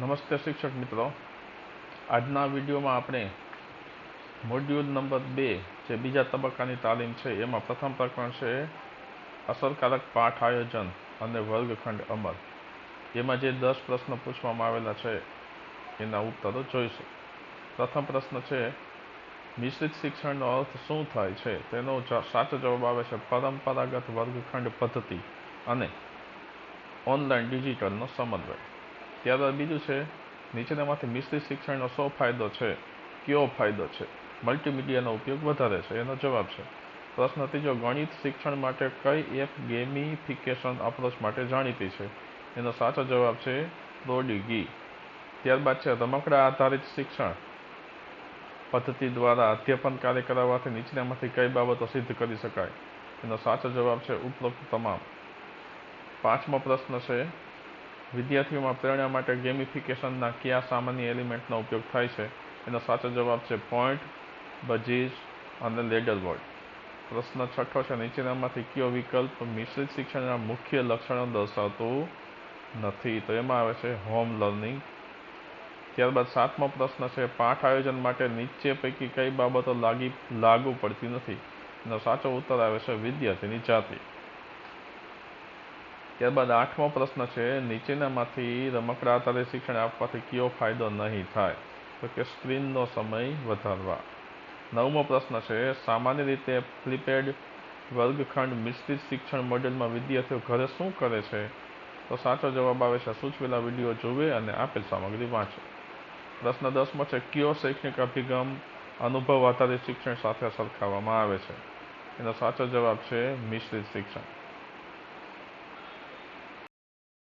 નમસ્તે શિક્ષક મિત્રો. આજના વિડીયોમાં આપણે મોડ્યુલ નંબર બે જે બીજા તબક્કાની તાલીમ છે, એમાં પ્રથમ પ્રકરણ છે, અસરકારક પાઠ આયોજન અને વર્ગખંડ અમલ. એમાં જે દસ પ્રશ્નો પૂછવામાં આવેલા છે, એના ઉત્તરો જોઈશું. પ્રથમ પ્રશ્ન છે, મિશ્રિત શિક્ષણનો અર્થ શું થાય છે? તેનો સાચો જવાબ આવે છે, પરંપરાગત વર્ગખંડ પદ્ધતિ અને ઓનલાઈન ડિજિટલનો સમન્વય. ત્યારબાદ બીજું છે નીચેનામાંથી મિશ્રિત શિક્ષણનો શો ફાયદો છે, કયો ફાયદો છે? મલ્ટીમીડિયાનો ઉપયોગ વધારે છે, એનો જવાબ છે. પ્રશ્ન ત્રીજો, ગણિત શિક્ષણ માટે કઈ એપ ગેમિફિકેશન અપ્રોચ માટે જાણીતી છે? એનો સાચો જવાબ છે પ્રોડિગી ત્યારબાદ છે, રમકડા આધારિત શિક્ષણ. પદ્ધતિ દ્વારા અધ્યાપન કાર્ય કરાવવાથી નીચેનામાંથી કઈ બાબતો સિદ્ધ કરી શકાય? એનો સાચો જવાબ છે, ઉપરોક્ત તમામ. પાંચમો પ્રશ્ન છે વિદ્યાર્થીઓમાં પ્રેરણા માટે ગેમિફિકેશનના કયા સામાન્ય એલિમેન્ટનો ઉપયોગ થાય છે? એનો સાચો જવાબ છે પોઈન્ટ બજીસ અને લેડર બોર્ડ પ્રશ્ન છઠ્ઠો છે, નીચેનામાંથી કયો વિકલ્પ મિશ્રિત શિક્ષણના મુખ્ય લક્ષણો દર્શાવતું નથી? તો એમાં આવે છે હોમ લર્નિંગ ત્યારબાદ સાતમો પ્રશ્ન છે, પાઠ આયોજન માટે નીચે પૈકી કઈ બાબતો લાગી, લાગુ પડતી નથી? એનો સાચો ઉત્તર આવે છે વિદ્યાર્થીની જાતિ. ત્યારબાદ આઠમો પ્રશ્ન છે, નીચેનામાંથી રમકડા આધારે શિક્ષણ આપવાથી કયો ફાયદો નહીં થાય? તો કે સ્ક્રીનનો સમય વધારવા. નવમો પ્રશ્ન છે, સામાન્ય રીતે ફ્લિપેડ વર્ગખંડ મિશ્રિત શિક્ષણ મોડેલમાં વિદ્યાર્થીઓ ઘરે શું કરે છે? તો સાચો જવાબ આવે છે, સૂચવેલા વીડિયો જુએ અને આપેલ સામગ્રી વાંચે. પ્રશ્ન દસમો છે, કયો શૈક્ષણિક અભિગમ અનુભવ આધારિત શિક્ષણ સાથે સરખાવવામાં આવે છે? એનો સાચો જવાબ છે, મિશ્રિત શિક્ષણ.